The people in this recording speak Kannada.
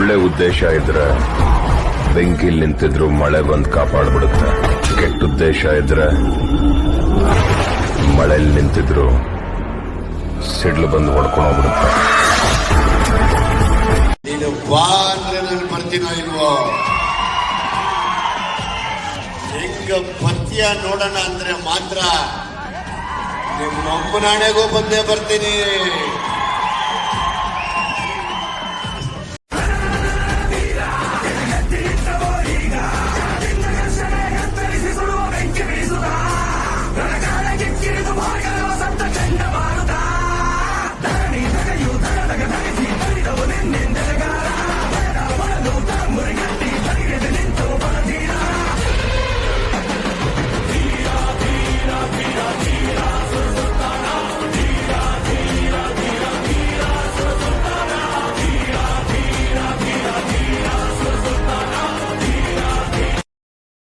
ಒಳ್ಳೆ ಉದ್ದೇಶ ಇದ್ರೆ ಬೆಂಕಿ ನಿಂತಿದ್ರು ಮಳೆ ಬಂದು ಕಾಪಾಡ್ಬಿಡುತ್ತೆ. ಕೆಟ್ಟ ಉದ್ದೇಶ ಇದ್ರೆ ಮಳೆಯಲ್ಲಿ ನಿಂತಿದ್ರು ಸಿಡ್ಲು ಬಂದು ಹೊಡ್ಕೊಂಡೋಗ್ಬಿಡುತ್ತೆ ನೀನು ಬಾ ಅಂದ್ರೆ ನಾನು ಬರ್ತೀನೋ ಇಲ್ವೋ? ಹೆಂಗ ಪತ್ಯ ನೋಡೋಣ ಅಂದ್ರೆ ಮಾತ್ರ. ನಿಮ್ಮ ಅಮ್ಮನಾಣೆಗೂ ಬಂದೇ ಬರ್ತೀನಿ.